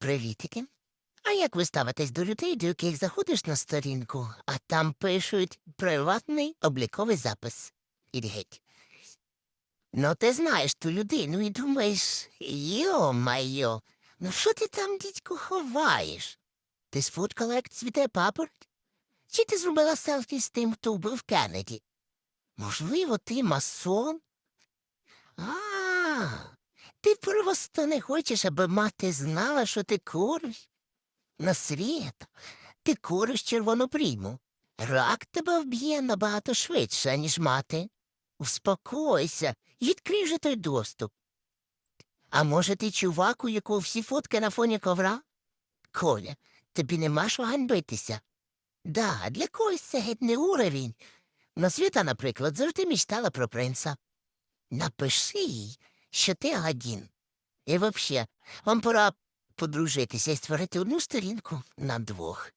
Привітики. А як ви ставитесь до людей, до яких заходиш на сторінку, а там пишуть приватний обліковий запис? Іди. Ну, ти знаєш ту людину і думаєш, йо-майо, ну що ти там, дідько, ховаєш? Ти сфоткала, як цвіте папороть? Чи ти зробила селфі з тим, хто вбив Кеннеді? Можливо, ти масон? А, просто не хочеш, аби мати знала, що ти куриш? На світ, ти куриш червону прийму. Рак тебе вб'є набагато швидше, ніж мати. Успокойся, відкрий же той доступ. А може, ти чувак, у якого всі фотки на фоні ковра? Коля, тобі нема що ганьбитися. Да, для когось це геть не уровень. На світа, наприклад, завжди мечтала про принца. Напиши їй, що ти один. І взагалі, вам пора подружитися і створити одну сторінку на двох.